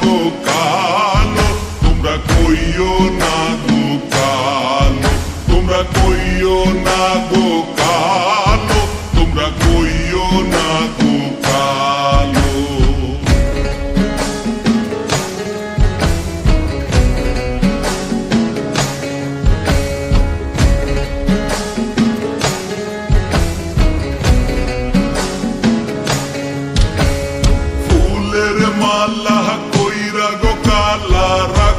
গো কালো তোমরা কইও না গো তোমরা কইও না গো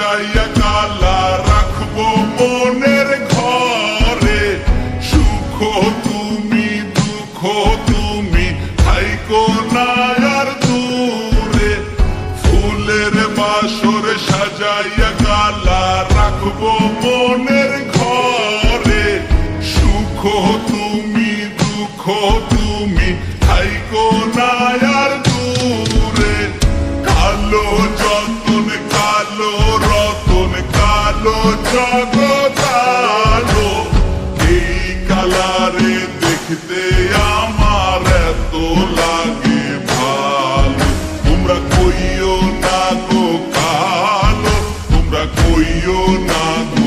সাজাইয়া কালা তুমি দুঃখ তুমি থাইকো না ফুলের সাজাইয়া কালা রাখব তুমি দুঃখ তুমি you're not